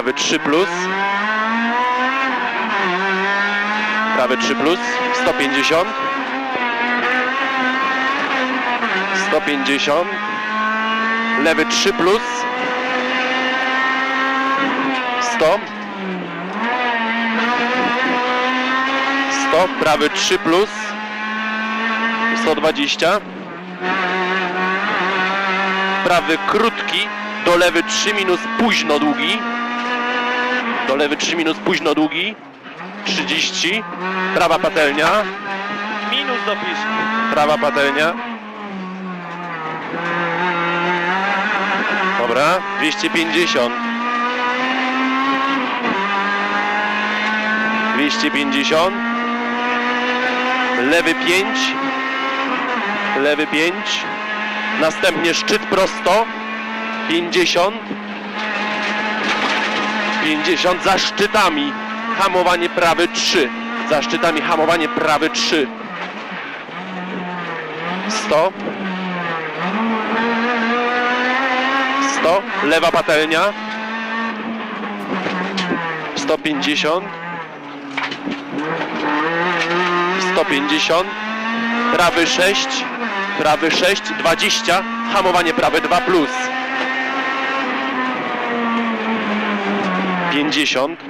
Prawy 3 plus. Prawy 3 plus. 150. 150. Lewy 3 plus. 100. 100. Prawy 3 plus. 120. Prawy krótki. Do lewy 3 minus późno długi. Do lewy 3 minus późno długi. 30. Prawa patelnia. Minus dopisz. Prawa patelnia. Dobra, 250. 250. Lewy 5. Lewy 5. Następnie szczyt prosto. 50. 50 za szczytami. Hamowanie prawy 3. Za szczytami hamowanie prawy 3. 100 100 lewa patelnia. 150 150 prawy 6 prawy 6 20 hamowanie prawe 2 plus 50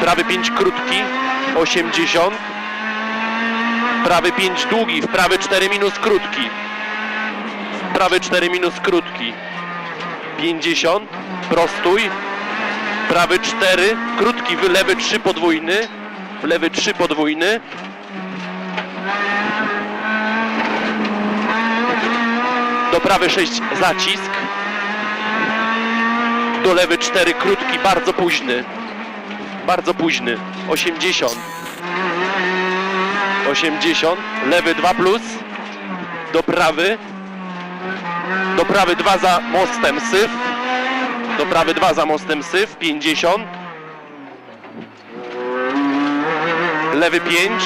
prawy 5 krótki 80 prawy 5 długi, w prawy 4 minus krótki. W prawy 4 minus krótki. 50, prostuj. Prawy 4, krótki, w lewy 3 podwójny. W lewy 3 podwójny. Do prawy 6 zacisk. Do lewy 4 krótki, bardzo późny. Bardzo późny. 80. 80, lewy 2 plus, do prawy, do prawy 2 za mostem syf, do prawy 2 za mostem syf, 50, lewy 5,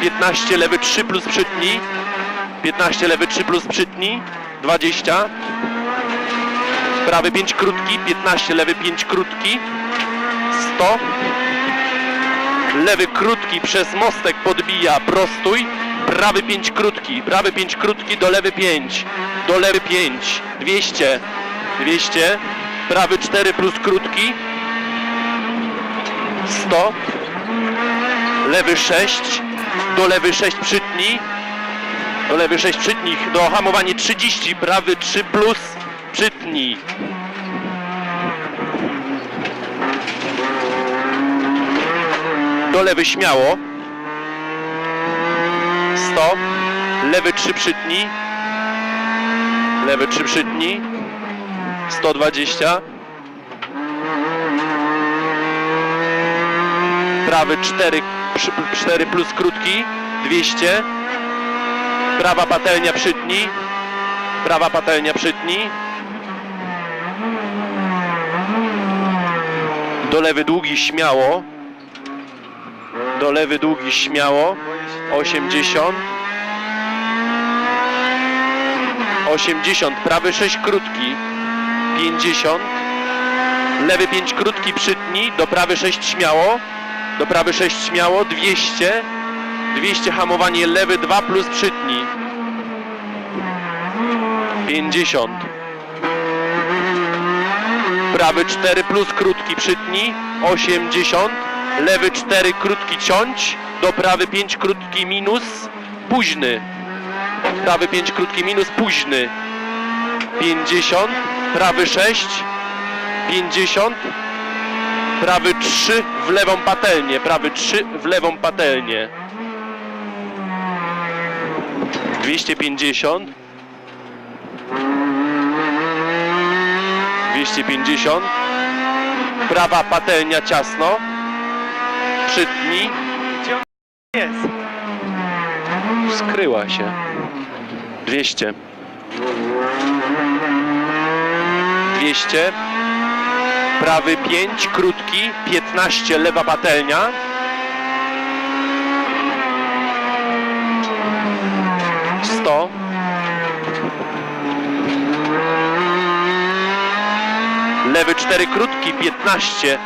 15, lewy 3 plus przytnij, 15, lewy 3 plus przytnij, 20, prawy 5 krótki, 15, lewy 5 krótki, 100, Lewy krótki przez mostek podbija, prostój. Prawy 5 krótki, prawy 5 krótki do lewy 5. Do lewy 5. 200. 200. Prawy 4 plus krótki. 100. Lewy 6. Do lewy 6 przytnij. Do lewy 6 przytnij. Do hamowanie 30. Prawy 3 plus przytnij. do lewy śmiało. 100. Lewy 3 przytnij. Lewy 3 przytnij. 120. Prawy 4, 4 plus krótki. 200. Prawa patelnia przytnij. Prawa patelnia przytnij. Do lewy długi śmiało. Do lewy długi śmiało. 80. 80. Prawy 6 krótki. 50. Lewy 5 krótki przytnij. Do prawy 6 śmiało. Do prawy 6 śmiało. 200. 200 hamowanie lewy 2 plus przytnij. 50. Prawy 4 plus krótki przytnij. 80 lewy 4 krótki ciąć, do prawy 5 krótki minus, późny. Prawy 5 krótki minus, późny. 50, prawy 6, 50, prawy 3 w lewą patelnię, prawy 3 w lewą patelnię. 250, 250, prawa patelnia ciasno, on jest? skryła się. 200. 200. Prawy 5, krótki, 15, lewa patelnia. 100. lewy 4 krótki 15,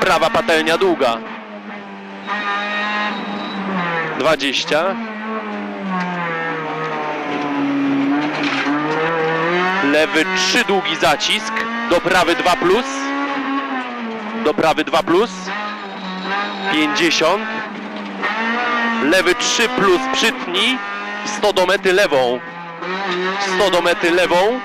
prawa patelnia długa. 20, lewy 3 długi zacisk, do prawy 2 plus, do prawy 2 plus, 50, lewy 3 plus przytnij, 100 do mety lewą, 100 do mety lewą,